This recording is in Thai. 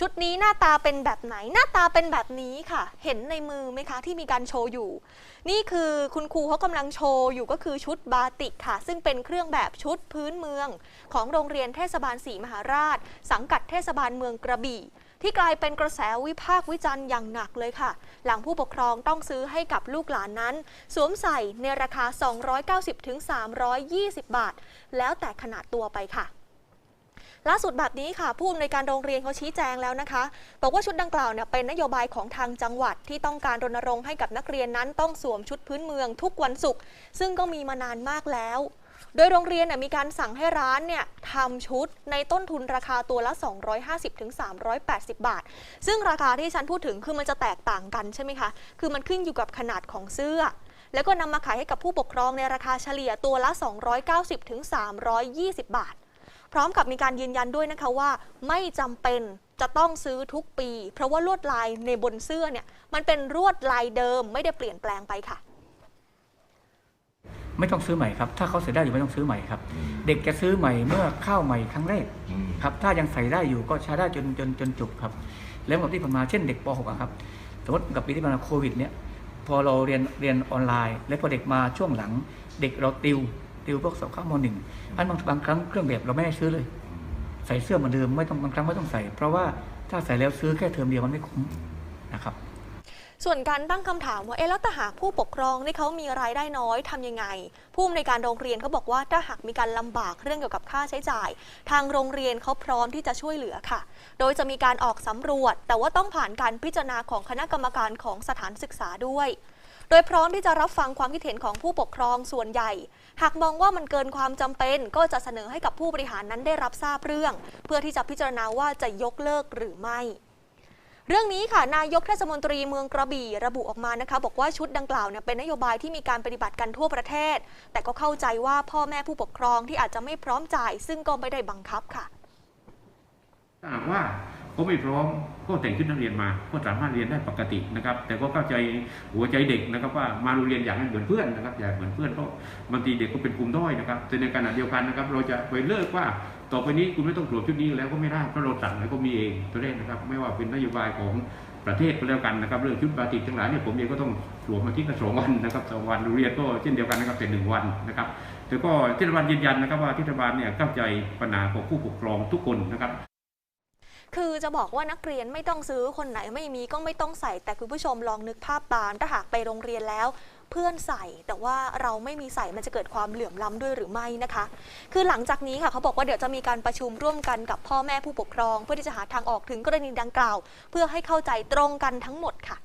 ชุดนี้หน้าตาเป็นแบบไหน หน้าตาเป็นแบบนี้ค่ะ เห็นในมือไหมคะที่มีการโชว์อยู่ นี่คือคุณครูเขากำลังโชว์อยู่ก็คือชุดบาติกค่ะ ซึ่งเป็นเครื่องแบบชุดพื้นเมือง ของโรงเรียนเทศบาลศรีมหาราช สังกัดเทศบาลเมืองกระบี่ ที่กลายเป็นกระแสวิพากษ์วิจารณ์อย่างหนักเลยค่ะ หลังผู้ปกครองต้องซื้อให้กับลูกหลานนั้น สวมใส่ในราคา 290-320 บาท แล้วแต่ขนาดตัวไปค่ะ ล่าสุดแบบนี้ค่ะ ผู้อำนวยการโรงเรียนเขาชี้แจงแล้วนะคะ บอกว่าชุดดังกล่าวเนี่ยเป็นนโยบายของทางจังหวัดที่ต้องการรณรงค์ให้กับนักเรียนนั้นต้องสวมชุดพื้นเมืองทุกวันศุกร์ซึ่งก็มีมานานมากแล้ว โดยโรงเรียนเนี่ยมีการสั่งให้ร้านเนี่ยทำชุดในต้นทุนราคาตัวละ 250-380 บาท ซึ่งราคาที่ฉันพูดถึงคือมันจะแตกต่างกันใช่ไหมคะคือมันขึ้นอยู่กับขนาดของเสื้อแล้วก็นำมาขายให้กับผู้ปกครองในราคาเฉลี่ยตัวละ 290-320 บาท พร้อมกับมีการยืนยันด้วยนะคะว่าไม่จำเป็นจะต้องซื้อทุกปี เพราะว่าลวดลายในบนเสื้อเนี่ยมันเป็นลวดลายเดิมไม่ได้เปลี่ยนแปลงไปค่ะ ไม่ต้องซื้อใหม่ครับ ถ้าเขาใส่ได้อยู่ไม่ต้องซื้อใหม่ครับ เด็กจะซื้อใหม่เมื่อเข้าใหม่ครั้งแรกครับ ถ้ายังใส่ได้อยู่ก็ใช้ได้จนจนจนจบครับ แล้วกับที่ผ่านมาเช่นเด็กป .6 ครับสมมติกับปีที่ผ่านมาโควิดเนี่ยพอเราเรียนเรียนออนไลน์ แล้วพอเด็กมาช่วงหลัง เด็กเราติว ติวพวกสอบเข้ามหนึ่งอันบางบางครั้งเครื่องแบบเราไม่ได้ซื้อเลย ใส่เสื้อเหมือนเดิมไม่ต้องบางครั้งไม่ต้องใส่ เพราะว่าถ้าใส่แล้วซื้อแค่เทอมเดียวมันไม่คุ้มนะครับส่วนการตั้งคำถามว่าเอ๊ะแล้วถ้าหากผู้ปกครองที่เขามีรายได้น้อยทำยังไง ผู้อำนวยการโรงเรียนเขาบอกว่าถ้าหากมีการลำบากเรื่องเกี่ยวกับค่าใช้จ่าย ทางโรงเรียนเขาพร้อมที่จะช่วยเหลือค่ะ โดยจะมีการออกสำรวจ แต่ว่าต้องผ่านการพิจารณาของคณะกรรมการของสถานศึกษาด้วย โดยพร้อมที่จะรับฟังความคิดเห็นของผู้ปกครองส่วนใหญ่ หากมองว่ามันเกินความจำเป็น ก็จะเสนอให้กับผู้บริหารนั้นได้รับทราบเรื่อง เพื่อที่จะพิจารณาว่าจะยกเลิกหรือไม่เรื่องนี้ค่ะนายกเทศมนตรีเมืองกระบี่ระบุออกมานะคะบอกว่าชุดดังกล่าวเนี่ยเป็นนโยบายที่มีการปฏิบัติกันทั่วประเทศ แต่ก็เข้าใจว่าพ่อแม่ผู้ปกครองที่อาจจะไม่พร้อมจ่าย ซึ่งก็ไม่ได้บังคับค่ะหากว่า เขาไม่พร้อมก็แต่งชุดนักเรียนมา ก็สามารถเรียนได้ปกตินะครับ แต่ก็เข้าใจหัวใจเด็กนะครับ ว่ามาโรงเรียนอยากให้เหมือนเพื่อนนะครับอยากเหมือนเพื่อนเพราะบางทีเด็กก็เป็นกลุ่มด้อยนะครับแต่ในขณะเดียวกันนะครับ เราจะไปเลิกว่าต่อไปนี้คุณไม่ต้องสวมชุดนี้แล้วก็ไม่ได้เพราะเราสั่งแล้วก็มีเองตัวเลขนะครับ ไม่ว่าเป็นนโยบายของประเทศก็แล้วกันนะครับ เรื่องชุดบาติกทั้งหลายเนี่ยผมเองก็ต้องสวมมาที่กระสองวันนะครับสองวันเรียนก็เช่นเดียวกันนะครับเป็นหนึ่งวันนะครับแต่ก็เทศบาลยืนยันนะครับว่าเทศบาลเนี่ยเข้าใจปัญหาของผู้ปกครองทุกคนนะครับ คือจะบอกว่านักเรียนไม่ต้องซื้อคนไหนไม่มีก็ไม่ต้องใส่ แต่คุณผู้ชมลองนึกภาพตามถ้าหากไปโรงเรียนแล้ว เพื่อนใส่แต่ว่าเราไม่มีใส่มันจะเกิดความเหลื่อมล้ำด้วยหรือไม่นะคะ คือหลังจากนี้ค่ะเขาบอกว่าเดี๋ยวจะมีการประชุมร่วมกันกับพ่อแม่ผู้ปกครอง เพื่อที่จะหาทางออกถึงกรณีดังกล่าว เพื่อให้เข้าใจตรงกันทั้งหมดค่ะ